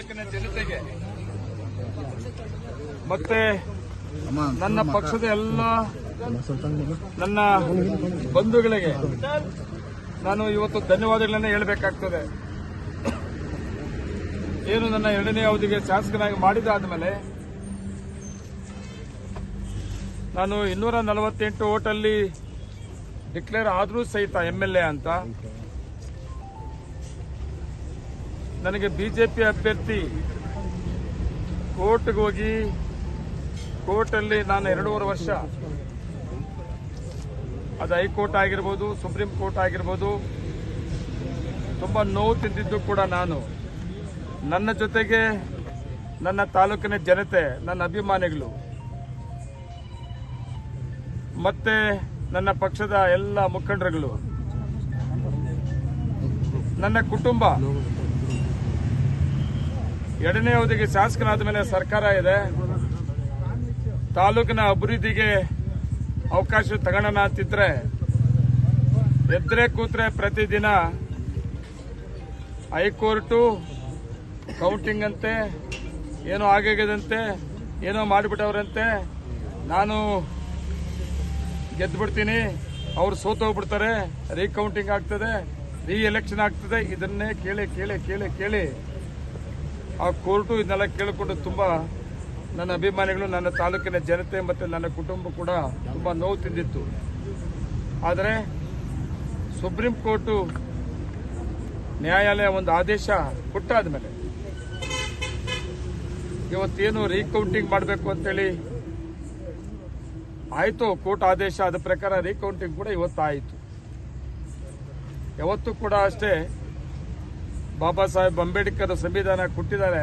ತಾಲೂಕಿನ ಜನತೆಗೆ. ಮತ್ತೆ ನನ್ನ ಪಕ್ಷದ ಎಲ್ಲ ನನ್ನ ಬಂಧುಗಳಿಗೆ ನಾನು ಇವತ್ತು ಧನ್ಯವಾದಗಳನ್ನ ಹೇಳಬೇಕಾಗ್ತದೆ. ಏನು ನನ್ನ ಎರಡನೇ ಅವಧಿಗೆ ಶಾಸಕನಾಗಿ ಮಾಡಿದಾದ್ಮೇಲೆ ನಾನು ಇನ್ನೂರ ನಲವತ್ತೆಂಟು ಓಟಲ್ಲಿ ಡಿಕ್ಲೇರ್ ಆದರೂ ಸಹಿತ ಎಂ ಎಲ್ ಎ ಅಂತ. ನನಗೆ ಬಿಜೆಪಿ ಅಭ್ಯರ್ಥಿ ಕೋರ್ಟ್ಗೆ ಹೋಗಿ, ಕೋರ್ಟಲ್ಲಿ ನಾನು ಎರಡೂವರೆ ವರ್ಷ ಅದು ಹೈಕೋರ್ಟ್ ಆಗಿರ್ಬೋದು, ಸುಪ್ರೀಂ ಕೋರ್ಟ್ ಆಗಿರ್ಬೋದು, ತುಂಬ ನೋವು ತಿಂದಿದ್ದು ಕೂಡ ನಾನು. ನನ್ನ ಜೊತೆಗೆ ನನ್ನ ತಾಲೂಕಿನ ಜನತೆ, ನನ್ನ ಅಭಿಮಾನಿಗಳು, ಮತ್ತೆ ನನ್ನ ಪಕ್ಷದ ಎಲ್ಲ ಮುಖಂಡರುಗಳು, ನನ್ನ ಕುಟುಂಬ ಎರಡನೇ ಅವಧಿಗೆ ಶಾಸಕನಾದ ಮೇಲೆ ಸರ್ಕಾರ ಇದೆ. ತಾಲೂಕಿನ ಅಭಿವೃದ್ಧಿಗೆ ಅವಕಾಶ ತಗೋಣ ಅಂತಿದ್ರೆ ಎದ್ರೆ ಕೂತ್ರೆ ಪ್ರತಿದಿನ ಹೈಕೋರ್ಟು ಕೌಂಟಿಂಗ್ ಅಂತೆ ಏನೋ ಆಗಿದಂತೆ ಏನೋ ಮಾಡಿಬಿಟ್ಟವ್ರಂತೆ, ನಾನು ಗೆದ್ದುಬಿಡ್ತೀನಿ ಅವ್ರು ಸೋತೋಗ್ಬಿಡ್ತಾರೆ ರೀಕೌಂಟಿಂಗ್ ಆಗ್ತದೆ ರೀ ಎಲೆಕ್ಷನ್ ಆಗ್ತದೆ, ಇದನ್ನೇ ಕೇಳಿ ಕೇಳಿ ಕೇಳಿ ಕೇಳಿ. ಆ ಕೋರ್ಟು ಇದನ್ನೆಲ್ಲ ಕೇಳಿಕೊಂಡು ತುಂಬ ನನ್ನ ಅಭಿಮಾನಿಗಳು, ನನ್ನ ತಾಲೂಕಿನ ಜನತೆ ಮತ್ತು ನನ್ನ ಕುಟುಂಬ ಕೂಡ ತುಂಬ ನೋವು ತಿಂದಿತ್ತು. ಆದರೆ ಸುಪ್ರೀಂ ಕೋರ್ಟು ನ್ಯಾಯಾಲಯ ಒಂದು ಆದೇಶ ಕೊಟ್ಟಾದ ಮೇಲೆ ಇವತ್ತೇನು ರೀಕೌಂಟಿಂಗ್ ಮಾಡಬೇಕು ಅಂತೇಳಿ ಆಯಿತು, ಕೋರ್ಟ್ ಆದೇಶ ಅದ ಪ್ರಕಾರ ರೀಕೌಂಟಿಂಗ್ ಕೂಡ ಇವತ್ತಾಯಿತು. ಯಾವತ್ತೂ ಕೂಡ ಅಷ್ಟೇ ಬಾಬಾ ಸಾಹೇಬ್ ಅಂಬೇಡ್ಕರ್ ಸಂವಿಧಾನ ಕೊಟ್ಟಿದ್ದಾರೆ.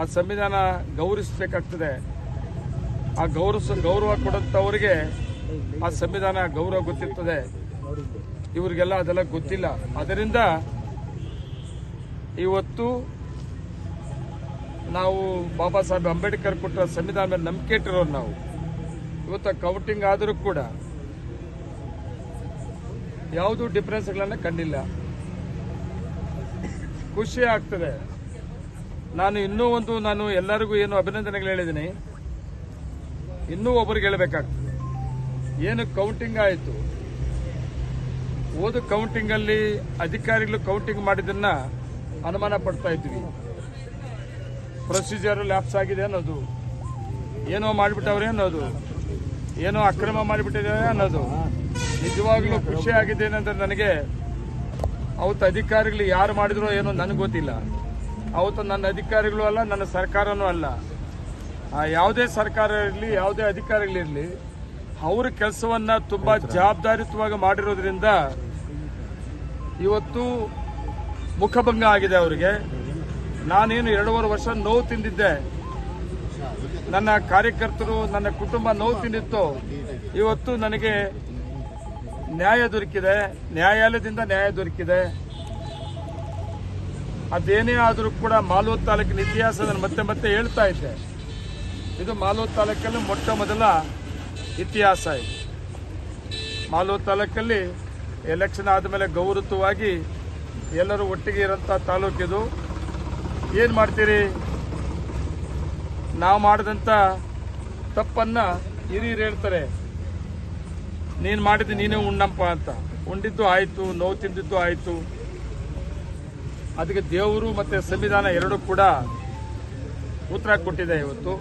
ಆ ಸಂವಿಧಾನ ಗೌರವಿಸಬೇಕಾಗ್ತದೆ. ಆ ಗೌರವ ಗೌರವ ಕೊಡಂತವರಿಗೆ ಆ ಸಂವಿಧಾನ ಗೌರವ ಗೊತ್ತಿರ್ತದೆ. ಇವರಿಗೆಲ್ಲ ಅದೆಲ್ಲ ಗೊತ್ತಿಲ್ಲ. ಅದರಿಂದ ಇವತ್ತು ನಾವು ಬಾಬಾ ಸಾಹೇಬ್ ಅಂಬೇಡ್ಕರ್ ಕೊಟ್ಟ ಸಂವಿಧಾನ ಮೇಲೆ ನಂಬಿಕೆ ಇಟ್ಟಿರೋರು ನಾವು. ಇವತ್ತು ಕೌಂಟಿಂಗ್ ಆದರೂ ಕೂಡ ಯಾವುದೂ ಡಿಫ್ರೆನ್ಸ್ಗಳನ್ನ ಕಂಡಿಲ್ಲ. ಖುಷಿ ಆಗ್ತದೆ. ನಾನು ಇನ್ನೂ ಒಂದು, ನಾನು ಎಲ್ಲರಿಗೂ ಏನು ಅಭಿನಂದನೆಗಳು ಹೇಳಿದ್ದೀನಿ. ಇನ್ನೂ ಒಬ್ಬರಿಗೆ ಹೇಳಬೇಕಾಗ್ತದೆ. ಏನು ಕೌಂಟಿಂಗ್ ಆಯಿತು? ಓದು ಕೌಂಟಿಂಗ್ ಅಲ್ಲಿ ಅಧಿಕಾರಿಗಳು ಕೌಂಟಿಂಗ್ ಮಾಡಿದ್ದನ್ನ ಅನುಮಾನ ಪಡ್ತಾ ಇದ್ವಿ. ಪ್ರೊಸೀಜರ್ ಲ್ಯಾಪ್ಸ್ ಆಗಿದೆ ಅನ್ನೋದು. ಏನೋ ಮಾಡಿಬಿಟ್ಟವ್ರೆ ಅನ್ನೋದು. ಏನೋ ಅಕ್ರಮ ಮಾಡಿಬಿಟ್ಟಿದ್ದಾರೆ ಅನ್ನೋದು. ನಿಜವಾಗ್ಲೂ ಖುಷಿ ಆಗಿದೆ ಏನಂದ್ರೆ ನನಗೆ ಅವತ್ತು ಅಧಿಕಾರಿಗಳು ಯಾರು ಮಾಡಿದ್ರೋ ಏನೋ ನನಗೆ ಗೊತ್ತಿಲ್ಲ. ಅವತ್ತು ನನ್ನ ಅಧಿಕಾರಿಗಳು ಅಲ್ಲ ನನ್ನ ಸರ್ಕಾರನೂ ಅಲ್ಲ. ಆ ಯಾವುದೇ ಸರ್ಕಾರ ಇರಲಿ ಯಾವುದೇ ಅಧಿಕಾರಿಗಳಿರಲಿ ಅವ್ರ ಕೆಲಸವನ್ನ ತುಂಬಾ ಜವಾಬ್ದಾರಿಯುತವಾಗಿ ಮಾಡಿರೋದ್ರಿಂದ ಇವತ್ತು ಮುಖಭಂಗ ಆಗಿದೆ ಅವರಿಗೆ. ನಾನೇನು ಎರಡೂವರೆ ವರ್ಷ ನೋವು ತಿಂದಿದ್ದೆ. ನನ್ನ ಕಾರ್ಯಕರ್ತರು ನನ್ನ ಕುಟುಂಬ ನೋವು ತಿಂದಿತ್ತು. ಇವತ್ತು ನನಗೆ ನ್ಯಾಯ ದೊರಕಿದೆ, ನ್ಯಾಯಾಲಯದಿಂದ ನ್ಯಾಯ ದೊರಕಿದೆ. ಅದೇನೇ ಆದರೂ ಕೂಡ ಮಾಲೂರು ತಾಲೂಕಿನ ಇತಿಹಾಸ ನಾನು ಮತ್ತೆ ಮತ್ತೆ ಹೇಳ್ತಾ ಇದ್ದೆ. ಇದು ಮಾಲೂರು ತಾಲೂಕಲ್ಲಿ ಮೊಟ್ಟ ಮೊದಲ ಇತಿಹಾಸ ಇದು. ಮಾಲೂರು ತಾಲೂಕಲ್ಲಿ ಎಲೆಕ್ಷನ್ ಆದಮೇಲೆ ಗೌರವವಾಗಿ ಎಲ್ಲರೂ ಒಟ್ಟಿಗೆ ಇರೋಂಥ ತಾಲೂಕಿದು ಏನು ಮಾಡ್ತೀರಿ? ನಾವು ಮಾಡಿದಂಥ ತಪ್ಪನ್ನು ಹಿರಿಯರು ಹೇಳ್ತಾರೆ. ನೀನು ಮಾಡಿದ್ದು ನೀನೇ ಉಣ್ಣಪ್ಪ ಅಂತ. ಉಂಡಿದ್ದು ಆಯಿತು, ನೋವು ತಿಂದಿದ್ದು ಆಯಿತು. ಅದಕ್ಕೆ ದೇವರು ಮತ್ತು ಸಂವಿಧಾನ ಎರಡೂ ಕೂಡ ಉತ್ತರ ಕೊಟ್ಟಿದೆ ಇವತ್ತು.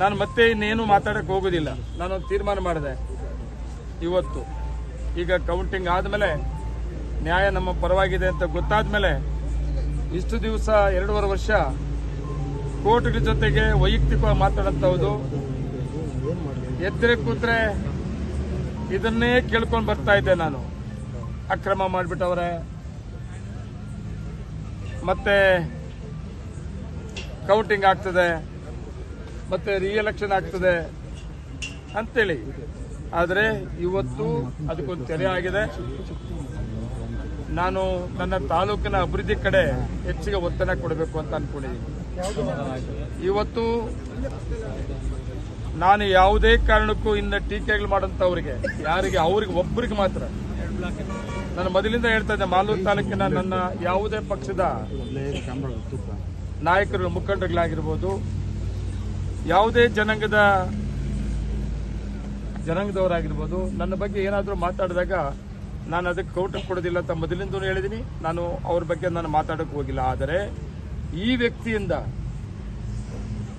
ನಾನು ಮತ್ತೆ ಇನ್ನೇನು ಮಾತಾಡಕ್ಕೆ ಹೋಗೋದಿಲ್ಲ. ನಾನೊಂದು ತೀರ್ಮಾನ ಮಾಡಿದೆ ಇವತ್ತು. ಈಗ ಕೌಂಟಿಂಗ್ ಆದಮೇಲೆ ನ್ಯಾಯ ನಮ್ಮ ಪರವಾಗಿದೆ ಅಂತ ಗೊತ್ತಾದ ಮೇಲೆ ಇಷ್ಟು ದಿವಸ ಎರಡೂವರೆ ವರ್ಷ ಕೋರ್ಟ್ಗಳ ಜೊತೆಗೆ ವೈಯಕ್ತಿಕವಾಗಿ ಮಾತಾಡಂತಹದ್ದು. ಎತ್ತರ ಕೂತ್ರೆ ಇದನ್ನೇ ಕೇಳ್ಕೊಂಡು ಬರ್ತಾ ಇದ್ದೆ ನಾನು. ಅಕ್ರಮ ಮಾಡಿಬಿಟ್ಟವ್ರೆ. ಮತ್ತೆ ಕೌಂಟಿಂಗ್ ಆಗ್ತದೆ. ಮತ್ತೆ ರಿಎಲೆಕ್ಷನ್ ಆಗ್ತದೆ ಅಂತೇಳಿ. ಆದರೆ ಇವತ್ತು ಅದಕ್ಕೊಂದು ತೆರೆ ಆಗಿದೆ. ನಾನು ನನ್ನ ತಾಲೂಕಿನ ಅಭಿವೃದ್ಧಿ ಕಡೆ ಹೆಚ್ಚಿಗೆ ಒತ್ತಡ ಕೊಡಬೇಕು ಅಂತ ಅನ್ಕೊಂಡಿದ್ದೀನಿ. ಇವತ್ತು ನಾನು ಯಾವುದೇ ಕಾರಣಕ್ಕೂ ಇನ್ನು ಟೀಕೆಗಳು ಮಾಡೋಂಥವ್ರಿಗೆ ಯಾರಿಗೆ, ಅವ್ರಿಗೆ ಒಬ್ಬರಿಗೆ ಮಾತ್ರ. ನಾನು ಮೊದಲಿಂದ ಹೇಳ್ತಾ ಇದ್ದೆ, ಮಾಲೂರು ತಾಲೂಕಿನ ನನ್ನ ಯಾವುದೇ ಪಕ್ಷದ ನಾಯಕರು, ಮುಖಂಡರುಗಳಾಗಿರ್ಬೋದು, ಯಾವುದೇ ಜನಾಂಗದ, ಜನಾಂಗದವರಾಗಿರ್ಬೋದು, ನನ್ನ ಬಗ್ಗೆ ಏನಾದರೂ ಮಾತಾಡಿದಾಗ ನಾನು ಅದಕ್ಕೆ ಕೌಂಟರ್ ಕೊಡೋದಿಲ್ಲ ಅಂತ ಮೊದಲಿಂದಲೂ ಹೇಳಿದ್ದೀನಿ. ನಾನು ಅವ್ರ ಬಗ್ಗೆ ನಾನು ಮಾತಾಡೋಕೆ ಹೋಗಿಲ್ಲ. ಆದರೆ ಈ ವ್ಯಕ್ತಿಯಿಂದ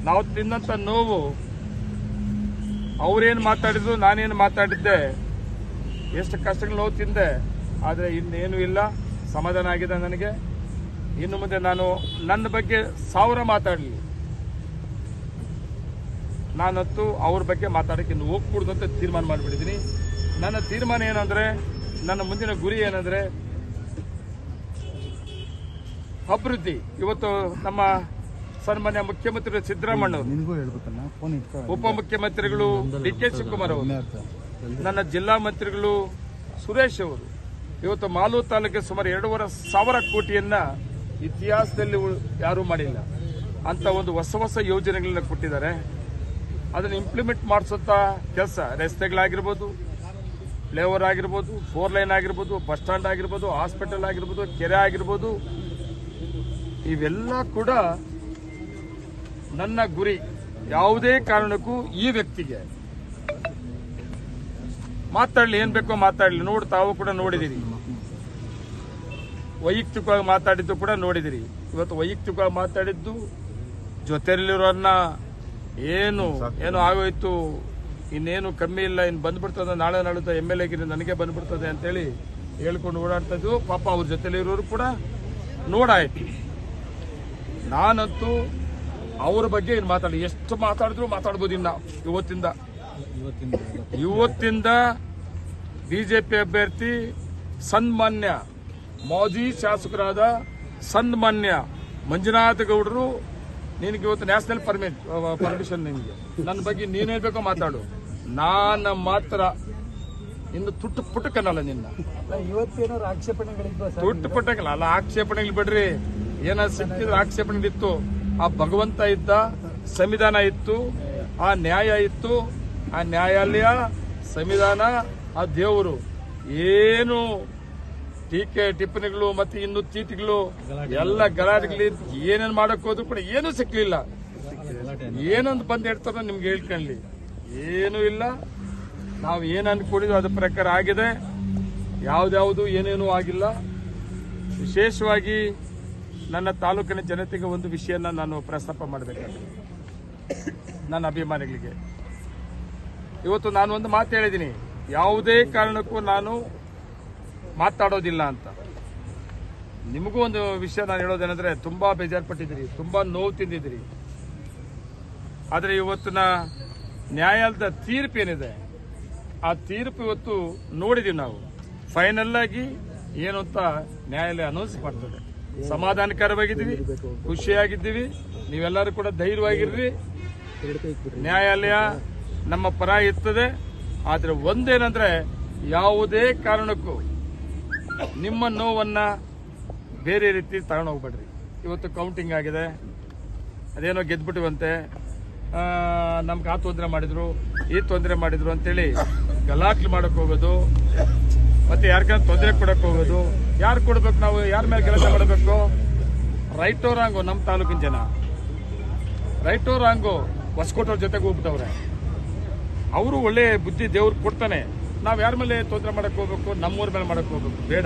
ನಾವು ತಿನ್ನಂಥ ನೋವು ಅವ್ರೇನು ಮಾತಾಡಿದ್ರು, ನಾನೇನು ಮಾತಾಡಿದ್ದೆ. ಎಷ್ಟು ಕಷ್ಟಗಳು ನೋವು ತಿಂದೆ. ಆದರೆ ಇನ್ನೇನು ಇಲ್ಲ. ಸಮಾಧಾನ ಆಗಿದೆ ನನಗೆ. ಇನ್ನು ಮುಂದೆ ನಾನು ನನ್ನ ಬಗ್ಗೆ ಸಾವಿರ ಮಾತಾಡಲಿ. ನಾನತ್ತು ಅವ್ರ ಬಗ್ಗೆ ಮಾತಾಡೋಕ್ಕೆ ಇನ್ನು ಹೋಗ್ಕೂಡ್ದು ಅಂತ ತೀರ್ಮಾನ ಮಾಡಿಬಿಟ್ಟಿದ್ದೀನಿ. ನನ್ನ ತೀರ್ಮಾನ ಏನಂದರೆ, ನನ್ನ ಮುಂದಿನ ಗುರಿ ಏನಂದ್ರೆ, ಅಭಿವೃದ್ಧಿ. ಇವತ್ತು ನಮ್ಮ ಸನ್ಮಾನ್ಯ ಮುಖ್ಯಮಂತ್ರಿ ಸಿದ್ದರಾಮಯ್ಯ ಉಪಮುಖ್ಯಮಂತ್ರಿಗಳು ಡಿ ಕೆ ಶಿವಕುಮಾರ್ ಅವರು. ನನ್ನ ಜಿಲ್ಲಾ ಮಂತ್ರಿಗಳು ಸುರೇಶ್ ಅವರು. ಇವತ್ತು ಮಾಲೂರು ತಾಲೂಕಿಗೆ ಸುಮಾರು ಎರಡೂವರೆ ಸಾವಿರ ಕೋಟಿಯನ್ನ ಇತಿಹಾಸದಲ್ಲಿ ಯಾರು ಮಾಡಿಲ್ಲ. ಅಂತ ಒಂದು ಹೊಸ ಹೊಸ ಯೋಜನೆಗಳನ್ನ ಕೊಟ್ಟಿದ್ದಾರೆ. ಅದನ್ನು ಇಂಪ್ಲಿಮೆಂಟ್ ಮಾಡಿಸೋಂಥ ಕೆಲಸ. ರಸ್ತೆಗಳಾಗಿರ್ಬೋದು ಫ್ಲೇವರ್ ಆಗಿರ್ಬೋದು ಫೋರ್ ಲೈನ್ ಆಗಿರ್ಬೋದು ಬಸ್ ಸ್ಟ್ಯಾಂಡ್ ಆಗಿರ್ಬೋದು ಹಾಸ್ಪಿಟಲ್ ಆಗಿರ್ಬೋದು ಕೆರೆ ಆಗಿರ್ಬೋದು ಇವೆಲ್ಲ ಕೂಡ ನನ್ನ ಗುರಿ ಯಾವುದೇ ಕಾರಣಕ್ಕೂ ಈ ವ್ಯಕ್ತಿಗೆ. ಮಾತಾಡಲಿ, ಏನ್ ಬೇಕೋ ಮಾತಾಡಲಿ, ನೋಡಿ ತಾವು ಕೂಡ ನೋಡಿದಿರಿ. ವೈಯಕ್ತಿಕವಾಗಿ ಮಾತಾಡಿದ್ದು ಕೂಡ ನೋಡಿದಿರಿ. ಇವತ್ತು ವೈಯಕ್ತಿಕವಾಗಿ ಮಾತಾಡಿದ್ದು ಜೊತೆಯಲ್ಲಿರೋನ್ನ ಏನು ಏನು ಆಗೋಯ್ತು, ಇನ್ನೇನು ಕಮ್ಮಿ ಇಲ್ಲ ಇನ್ನು ಬಂದ್ಬಿಡ್ತದೆ, ನಾಳೆ ನಾಳೆ ಎಂ ಎಲ್ ಎಗಿರಿ ನನಗೆ ಬಂದ್ಬಿಡ್ತದೆ ಅಂತೇಳಿ ಹೇಳ್ಕೊಂಡು ಓಡಾಡ್ತಾ ಇದ್ವು. ಪಾಪ ಅವ್ರ ಜೊತೆಲಿರೋರು ಕೂಡ ನೋಡಾಯ್ತು. ನಾನಂತೂ ಅವ್ರ ಬಗ್ಗೆ ಏನು ಮಾತಾಡಿ ಎಷ್ಟು ಮಾತಾಡಿದ್ರು ಮಾತಾಡ್ಬೋದು ಇನ್ನ ಇವತ್ತಿಂದ. ಇವತ್ತಿಂದ ಬಿಜೆಪಿ ಅಭ್ಯರ್ಥಿ ಸನ್ಮಾನ್ಯ ಮಾಜಿ ಶಾಸಕರಾದ ಸನ್ಮಾನ್ಯ ಮಂಜುನಾಥ ಗೌಡರು ನಿನಗೆ ಇವತ್ತು ನ್ಯಾಷನಲ್ ಪರ್ಮಿಟ್ ಪರ್ಮಿಷನ್ ನಿನಗೆ. ನನ್ನ ಬಗ್ಗೆ ನೀನ್ ಬೇಕೋ ಮಾತಾಡು. ನಾನು ಮಾತ್ರ ಇನ್ನು ತುಟ್ಟು ಪುಟ್ಟಕನಲ್ಲ ನಿನ್ನ. ತುಟ್ಟು ಪುಟ್ಟಕಲ್ಲ ಅಲ್ಲ ಆಕ್ಷೇಪಣೆಗಳು ಬಿಡ್ರಿ. ಏನಾದ್ರು ಸಿಕ್ಕಿದ್ರೆ ಆಕ್ಷೇಪಣೆಗಳಿತ್ತು. ಆ ಭಗವಂತ ಇದ್ದ, ಸಂವಿಧಾನ ಇತ್ತು, ಆ ನ್ಯಾಯ ಇತ್ತು, ಆ ನ್ಯಾಯಾಲಯ, ಸಂವಿಧಾನ, ಆ ದೇವರು. ಏನು ಟೀಕೆ ಟಿಪ್ಪಣಿಗಳು ಮತ್ತೆ ಇನ್ನು ಚೀಟಿಗಳು, ಎಲ್ಲ ಗಲಾಟೆಗಳು ಏನೇನು ಮಾಡಕ್ ಹೋದ್ರು ಕೂಡ ಏನೂ ಸಿಕ್ಕಲಿಲ್ಲ ಏನೊಂದು ಬಂದು ಹೇಳ್ತಾರೋ ನಿಮ್ಗೆ ಹೇಳ್ಕೊಳ್ಳಿ ಏನೂ ಇಲ್ಲ. ನಾವು ಏನು ಅನ್ಕೊಂಡಿದ್ವಿ ಅದ್ರ ಪ್ರಕಾರ ಆಗಿದೆ. ಯಾವ್ದಾವುದು ಏನೇನೂ ಆಗಿಲ್ಲ. ವಿಶೇಷವಾಗಿ ನನ್ನ ತಾಲೂಕಿನ ಜನತೆಗೆ ಒಂದು ವಿಷಯನ ನಾನು ಪ್ರಸ್ತಾಪ ಮಾಡಬೇಕಾಗಿದೆ ನನ್ನ ಅಭಿಮಾನಿಗಳಿಗೆ. ಇವತ್ತು ನಾನು ಒಂದು ಮಾತು ಹೇಳಿದ್ದೀನಿ. ಯಾವುದೇ ಕಾರಣಕ್ಕೂ ನಾನು ಮಾತಾಡೋದಿಲ್ಲ ಅಂತ. ನಿಮಗೂ ಒಂದು ವಿಷಯ ನಾನು ಹೇಳೋದೇನೆಂದ್ರೆ ತುಂಬ ಬೇಜಾರ್ಪಟ್ಟಿದ್ದೀರಿ, ತುಂಬ ನೋವು ತಿಂದಿದ್ದೀರಿ. ಆದರೆ ಇವತ್ತಿನ ನ್ಯಾಯಾಲಯದ ತೀರ್ಪು ಏನಿದೆ? ಆ ತೀರ್ಪು ಇವತ್ತು ನೋಡಿದೀವಿ ನಾವು. ಫೈನಲ್ ಆಗಿ ಏನು ಅಂತ ನ್ಯಾಯಾಲಯ ಅನೌನ್ಸ್ ಮಾಡ್ತದೆ. ಸಮಾಧಾನಕರವಾಗಿದ್ದೀವಿ, ಖುಷಿಯಾಗಿದ್ದೀವಿ. ನೀವೆಲ್ಲರೂ ಕೂಡ ಧೈರ್ಯವಾಗಿರ್ರಿ. ನ್ಯಾಯಾಲಯ ನಮ್ಮ ಪರ ಇರ್ತದೆ ಆದರೆ ಒಂದೇನಂದ್ರೆ ಯಾವುದೇ ಕಾರಣಕ್ಕೂ ನಿಮ್ಮ ನೋವನ್ನ ಬೇರೆ ರೀತಿ ತಗೊಂಡು ಹೋಗ್ಬೇಡ್ರಿ. ಇವತ್ತು ಕೌಂಟಿಂಗ್ ಆಗಿದೆ. ಅದೇನೋ ಗೆದ್ಬಿಟ್ಟಿವಂತೆ ನಮ್ಗೆ ಆ ತೊಂದರೆ ಮಾಡಿದ್ರು, ಈ ತೊಂದರೆ ಮಾಡಿದ್ರು ಅಂತೇಳಿ ಗಲಾಟ್ಲಿ ಮಾಡೋಕೆ ಹೋಗೋದು. ಮತ್ತೆ ಯಾರಿಗಾರ ತೊಂದರೆ ಕೊಡಕ್ ಹೋಗೋದು, ಯಾರು ಕೊಡ್ಬೇಕು ನಾವು, ಯಾರ ಮೇಲೆ ಕೆಲಸ ಮಾಡಬೇಕು? ರೈಟೋ ರಾಂಗು ನಮ್ಮ ತಾಲೂಕಿನ ಜನ. ರೈಟೋ ರಾಂಗು ಹೊಸಕೋಟವ್ರ ಜೊತೆಗೆ ಹೋಗ್ಬಿಟ್ಟವ್ರೆ. ಅವರು ಒಳ್ಳೆ ಬುದ್ಧಿ ದೇವ್ರಿಗೆ ಕೊಡ್ತಾನೆ. ನಾವು ಯಾರ ಮೇಲೆ ತೊಂದರೆ ಮಾಡಕ್ ಹೋಗ್ಬೇಕು, ನಮ್ಮೂರ ಮೇಲೆ ಮಾಡಕ್ ಹೋಗ್ಬೇಕು, ಬೇಡ.